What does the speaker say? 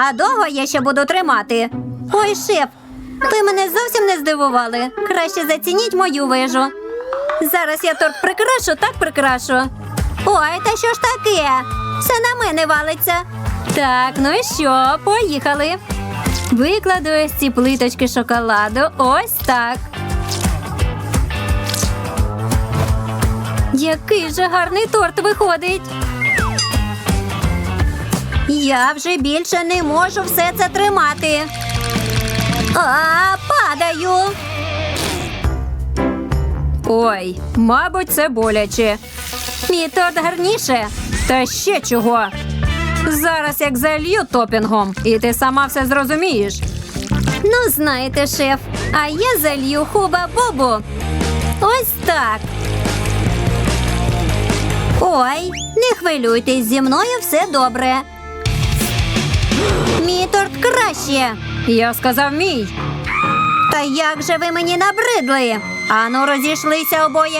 А довго я ще буду тримати. Ой, шеф, ви мене зовсім не здивували. Краще зацініть мою вежу. Зараз я торт прикрашу, так прикрашу. Ой, та що ж таке? Все на мене валиться. Так, ну і що, поїхали. Викладу ось ці плиточки шоколаду. Ось так. Який же гарний торт виходить. Я вже більше не можу все це тримати. А, падаю. Ой, мабуть, це боляче. Мій торт гарніше. Та ще чого. Зараз як залью топінгом, і ти сама все зрозумієш. Ну, знаєте, шеф, а я залью хуба-бобу. Ось так. Ой, не хвилюйтесь, зі мною все добре. Краще. Я сказав мій. Та як же ви мені набридли? Ану, розійшлися обоє.